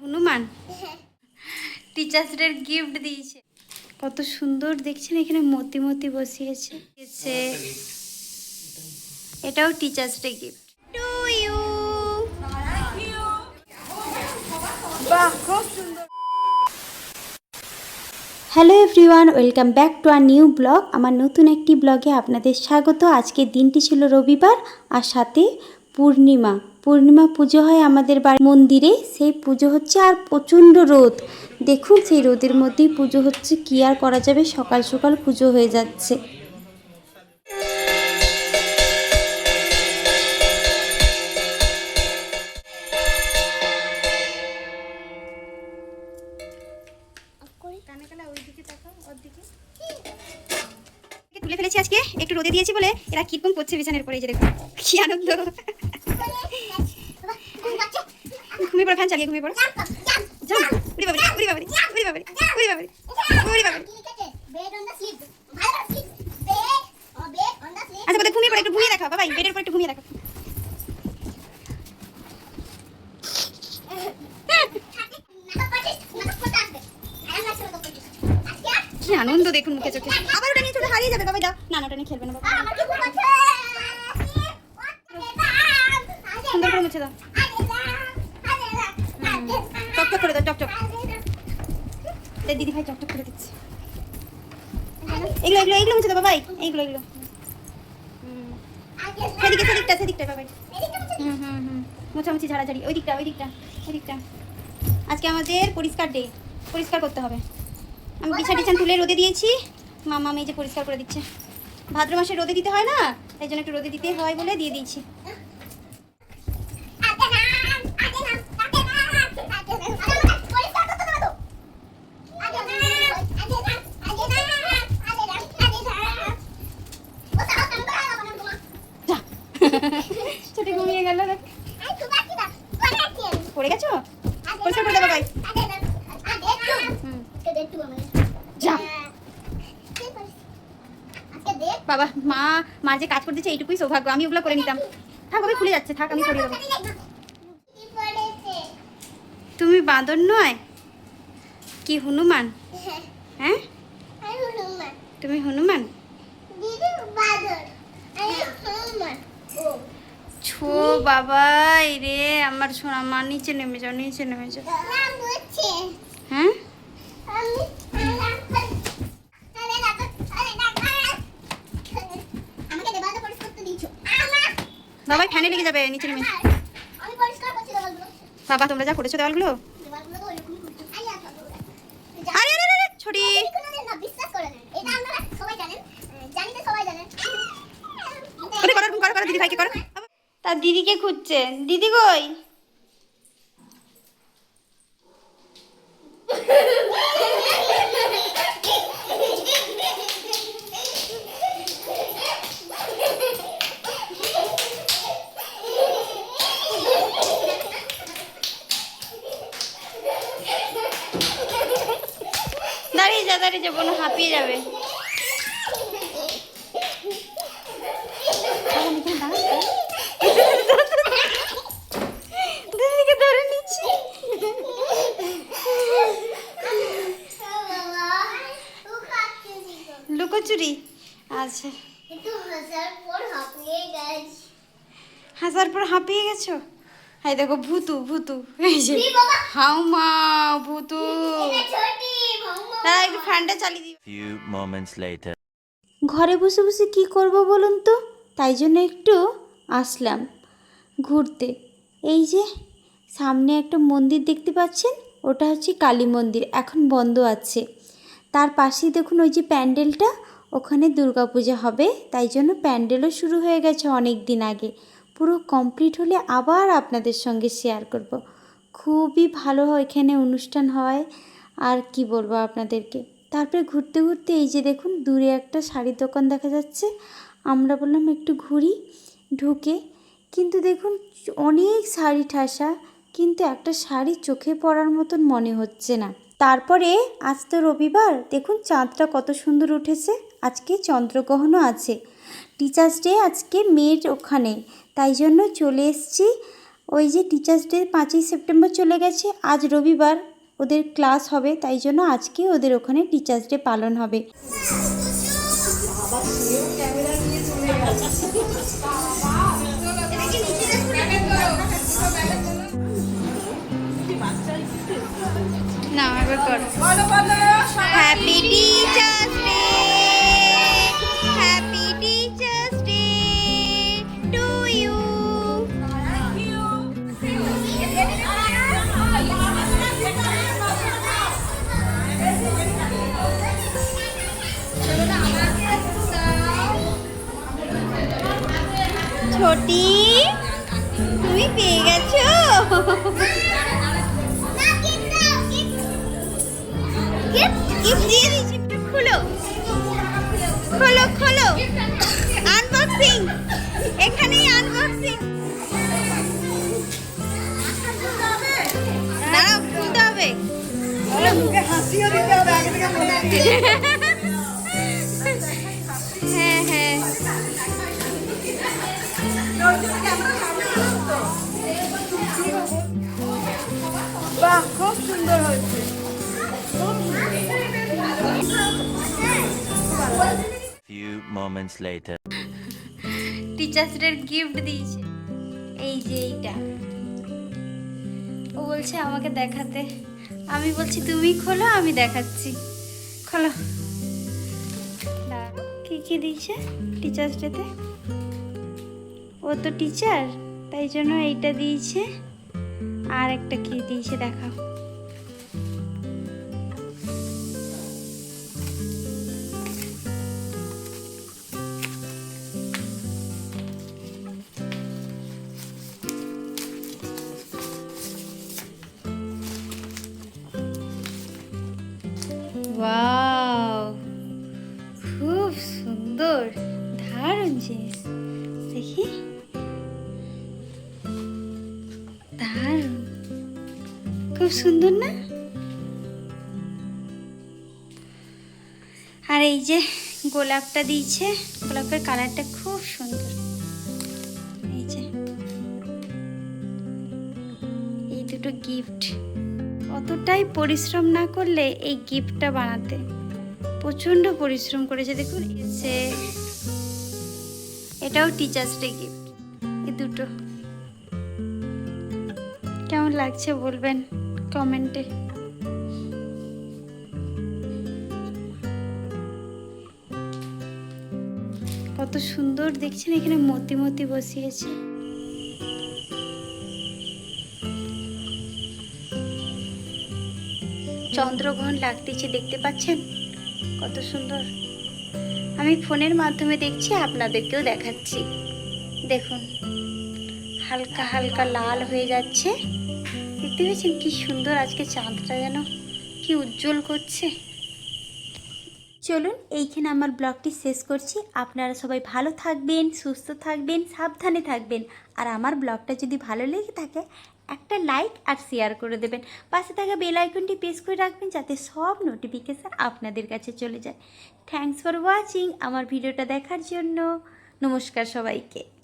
Hanuman? Teachers ডের gift দিয়েছে। কত সুন্দর, দেখছেন এখানে মতি মতি বসিয়েছে। এটাও teachers day gift to you hello everyone welcome back to our new blog আমার নতুন একটি ব্লগে আপনাদের স্বাগত। আজকের দিনটি ছিল রবিবার, আর সাথে পূর্ণিমা। পূর্ণিমা পুজো হয় আমাদের বাড়ি মন্দিরে। সেই পুজো হচ্ছে আর প্রচণ্ড রোদ। দেখুন, সেই রোদের মধ্যেই পুজো হচ্ছে। কি আর করা যাবে? সকাল সকাল পুজো হয়ে যাচ্ছে। তুলে ফেলেছি আজকে। একটু রোদে দিয়েছি বলে এরা কীরকম করছে বিছানের পরে যে দেখুন। কি আনন্দ। ঘুমিয়ে পড়ো ফ্যান চালিয়ে ঘুমিয়ে পড়ো। উড়ি বাবারি উড়ি বাবারি উড়ি বাবারি উড়ি বাবারি উড়ি বাবারি আচ্ছা কোথায় ঘুমিয়ে পড়ো, একটু ঘুমিয়ে দেখাও, বাবাই, বেডের উপর একটু ঘুমিয়ে দেখাও। আনন্দ দেখুন মুখে চোখে। আবার ওটা নিয়ে চলে হারিয়ে যাবে বাবা যাও না না, ওটা নিয়ে খেলবে না, বাবা। দিদি ভাই চকচক করে দিচ্ছি। এগুলো এগুলো এগুলো মুছে দাও বাবাই এগুলো হুম। সেদিকে, সেদিকটা সেদিকটা বাবাই হুম হুম হুম। ঝাড়াঝাড়ি। ওই দিকটা ওই দিকটা আজকে আমাদের পরিষ্কার ডে পরিষ্কার করতে হবে। আমি তুলে রোদে দিয়েছি। মামা মেয়ে যে পরিষ্কার করে দিচ্ছে। ভাদ্র মাসে রোদে দিতে হয় না? তাই জন্য একটু রোদে দিতে হয় বলে দিয়ে দিয়েছি যা ছোট ঘুমিয়ে গেল দেখ পড়ে গেছো পরিষ্কার করে দেবো ভাই হুম যা বাবা মা যে কাজ করতেছে এইটুকুই সৌভাগ্য। আমি ওগুলো করে নিতাম। থাক আমি খুলে যাচ্ছে, থাক, আমি করে দেবো। তুমি বাঁদর নয়? কি হনুমান? হ্যাঁ? তুমি হনুমান? ছো বাবা রে, আমার সোনা মা নিচে নেমে যাও, নিচে নেমে যাও। হ্যাঁ আমাকে দেবালটা পরিষ্কার করতে দিয়েছ বাবাই ফ্যানে লেগে যাবে, নিচে নেমে। বাবা, তোমরা যা করেছ দেওয়ালগুলো? আর, আরে আরে ছড়ি দিদি ভাইকে করো। তার দিদিকে খুঁজছে? দিদি কই? যা দাঁড়িয়ে যা বোন হাঁপিয়ে যাবে। লুকোচুরি আচ্ছা একটু হাজার পর হাঁপিয়ে গেছে হাসার পর হাঁপিয়ে গেছো? হাই দেখো ভূতু ভূতু। এই যে হাউ মা ভূতু দাঁড়া একটু ফ্যানটা চালিয়ে দিই Few moments later. ঘরে বসে বসে কি করব বলুন তো? তাই জন্য একটু আসলাম ঘুরতে। এই যে সামনে একটা মন্দির দেখতে পাচ্ছেন? ওটা হচ্ছে কালী মন্দির এখন বন্ধ আছে। তার পাশেই দেখুন ওই যে প্যান্ডেলটা ওখানে দুর্গাপূজা হবে। তাই জন্য প্যান্ডেলও শুরু হয়ে গেছে অনেক দিন আগে। পুরো কমপ্লিট হলে আবার আপনাদের সঙ্গে শেয়ার করব। খুবই ভালো হয় এখানে অনুষ্ঠান হয়। আর কি বলব আপনাদেরকে? তারপরে ঘুরতে ঘুরতে এই যে দেখুন, দূরে একটা শাড়ির দোকান দেখা যাচ্ছে। আমরা বললাম একটু ঘুরি, ঢুকে। কিন্তু দেখুন, অনেক শাড়ি ঠাসা, কিন্তু একটা শাড়ি চোখে পড়ার মতন মনে হচ্ছে না। তারপরে আজ তো রবিবার, দেখুন চাঁদটা কত সুন্দর উঠেছে। আজকে চন্দ্রগ্রহণও আছে। টিচার্স ডে আজকে মেয়ের ওখানে। তাই জন্য চলে এসেছি। ওই যে টিচার্স ডে পাঁচই সেপ্টেম্বর চলে গেছে, আজ রবিবার। ওদের ক্লাস হবে তাই জন্য আজকে ওদের ওখানে টিচার্স ডে পালন হবে। না এবার কর। হ্যাপি টিচার্স ডে গিফট দিয়ে দিয়েছি খোলো। খোলো খোলো। আনবক্সিং এখানেই আনবক্সিং দাঁড়াও খুলতে হবে। হ্যাঁ হ্যাঁ। বাহ খুব সুন্দর হয়েছে। Few moments later. টিচার্স ডের গিফট দিয়েছে। এই যে এইটা। ও বলছে, আমাকে দেখাতে। আমি বলছি, তুমি খোলো, আমি দেখাচ্ছি। খোলো। কি কি দিয়েছে টিচার্স ডেতে? ও তো টিচার তাই জন্য এইটা দিয়েছে। আর একটা কি দিয়েছে, দেখাও। দেখি খুব সুন্দর না? আর এই যে গোলাপটা দিয়েছে, গোলাপের কালারটা খুব সুন্দর। এই যে। এই দুটো গিফট অতটাই পরিশ্রম না করলে এই গিফটটা বানাতে প্রচণ্ড পরিশ্রম করেছে। দেখুন সে এটাও টিচার্স ডে গিফট এই দুটো। কেমন লাগছে বলবেন কমেন্টে কত সুন্দর দেখছেন এখানে মতি মতি বসিয়েছে। চন্দ্রগ্রহণ লাগতেছে, দেখতে পাচ্ছেন? কত সুন্দর। আমি ফোনের মাধ্যমে দেখছি, আপনাদেরকেও দেখাচ্ছি। দেখুন, হালকা হালকা লাল হয়ে যাচ্ছে। দেখতে পেয়েছেন কি সুন্দর আজকে চাঁদটা যেন, কি উজ্জ্বল করছে। চলুন, এইখানে আমার ব্লগটি শেষ করছি। আপনারা সবাই ভালো থাকবেন, সুস্থ থাকবেন, সাবধানে থাকবেন। আর আমার ব্লগটা যদি ভালো লেগে থাকে একটা লাইক আর শেয়ার করে দেবেন। পাশে থাকা বেল আইকনটি প্রেস করে রাখবেন যাতে সব নোটিফিকেশান আপনাদের কাছে চলে যায়। থ্যাংকস ফর ওয়াচিং আমার ভিডিওটা দেখার জন্য। নমস্কার সবাইকে।